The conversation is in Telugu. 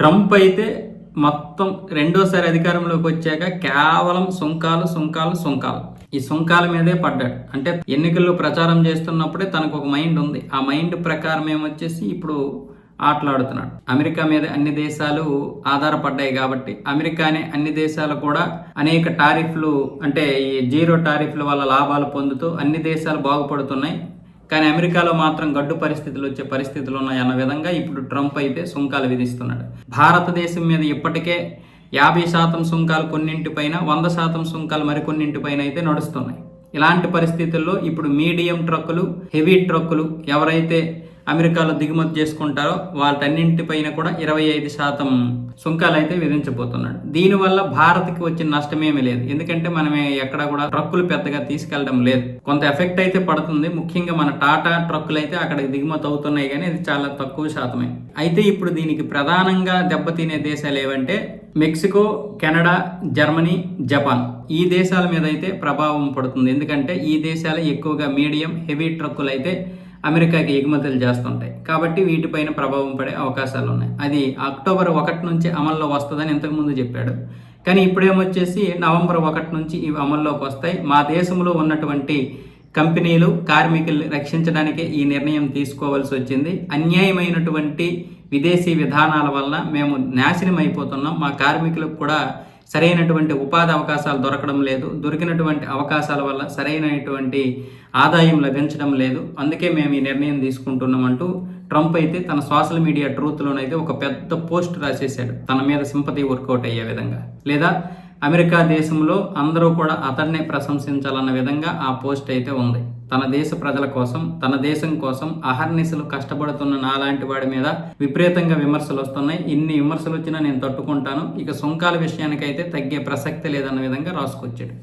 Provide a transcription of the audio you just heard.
ట్రంప్ అయితే మొత్తం రెండోసారి అధికారంలోకి వచ్చాక కేవలం సుంకాలు సుంకాలు సుంకాలు. ఈ సుంకాల మీదే పడ్డాడు. అంటే ఎన్నికల్లో ప్రచారం చేస్తున్నప్పుడే తనకు ఒక మైండ్ ఉంది. ఆ మైండ్ ప్రకారం ఏమొచ్చేసి ఇప్పుడు ఆటలాడుతున్నాడు. అమెరికా మీద అన్ని దేశాలు ఆధారపడ్డాయి కాబట్టి అమెరికానే అన్ని దేశాలు కూడా అనేక టారిఫ్లు అంటే ఈ జీరో టారిఫ్ల వల్ల లాభాలు పొందుతూ అన్ని దేశాలు బాగుపడుతున్నాయి. కానీ అమెరికాలో మాత్రం గడ్డు పరిస్థితులు వచ్చే పరిస్థితులు ఉన్నాయి అన్న విధంగా ఇప్పుడు ట్రంప్ అయితే సుంకాలు విధిస్తున్నాడు. భారతదేశం మీద ఇప్పటికే యాభై శాతం సుంకాలు కొన్నింటిపైన వంద శాతం సుంకాలు మరికొన్నింటిపైన అయితే నడుస్తున్నాయి. ఇలాంటి పరిస్థితుల్లో ఇప్పుడు మీడియం ట్రక్కులు హెవీ ట్రక్కులు ఎవరైతే అమెరికాలో దిగుమతి చేసుకుంటారో వాటన్నింటిపైన కూడా ఇరవై ఐదు శాతం సుంకాలు అయితే విధించబోతున్నాడు. దీనివల్ల భారత్కి వచ్చిన నష్టమేమీ లేదు. ఎందుకంటే మనమే ఎక్కడ కూడా ట్రక్కులు పెద్దగా తీసుకెళ్ళడం లేదు. కొంత ఎఫెక్ట్ అయితే పడుతుంది. ముఖ్యంగా మన టాటా ట్రక్కులు అయితే అక్కడికి దిగుమతి అవుతున్నాయి కానీ ఇది చాలా తక్కువ శాతమే. అయితే ఇప్పుడు దీనికి ప్రధానంగా దెబ్బతినే దేశాలు ఏవంటే మెక్సికో కెనడా జర్మనీ జపాన్. ఈ దేశాల మీద అయితే ప్రభావం పడుతుంది. ఎందుకంటే ఈ దేశాలు ఎక్కువగా మీడియం హెవీ ట్రక్కులు అయితే అమెరికాకి ఎగుమతులు చేస్తుంటాయి. కాబట్టి వీటిపైన ప్రభావం పడే అవకాశాలు ఉన్నాయి. అది అక్టోబర్ ఒకటి నుంచి అమల్లో వస్తుందని ఇంతకుముందు చెప్పాడు. కానీ ఇప్పుడేమొచ్చేసి నవంబర్ ఒకటి నుంచి ఇవి అమల్లోకి వస్తాయి. మా దేశంలో ఉన్నటువంటి కంపెనీలు కార్మికుల్ని రక్షించడానికే ఈ నిర్ణయం తీసుకోవాల్సి వచ్చింది. అన్యాయమైనటువంటి విదేశీ విధానాల వలన మేము నాశనం అయిపోతున్నాం. మా కార్మికులకు కూడా సరైనటువంటి ఉపాధి అవకాశాలు దొరకడం లేదు. దొరికినటువంటి అవకాశాల వల్ల సరైనటువంటి ఆదాయం లభించడం లేదు. అందుకే మేము ఈ నిర్ణయం తీసుకుంటున్నామంటూ ట్రంప్ అయితే తన సోషల్ మీడియా ట్రూత్లోనైతే ఒక పెద్ద పోస్ట్ రాసేసాడు తన మీద సింపతి వర్కౌట్ అయ్యే విధంగా. లేదా అమెరికా దేశంలో అందరూ కూడా అతన్నే ప్రశంసించాలన్న విధంగా ఆ పోస్ట్ అయితే ఉంది. తన దేశ ప్రజల కోసం తన దేశం కోసం అహర్నిశలు కష్టపడుతున్న నాలాంటి వాడి మీద విపరీతంగా విమర్శలు వస్తున్నాయి. ఇన్ని విమర్శలు వచ్చినా నేను తట్టుకుంటాను. ఇక సుంకాల విషయానికైతే తగ్గే ప్రసక్తి లేదన్న విధంగా రాసుకొచ్చాడు.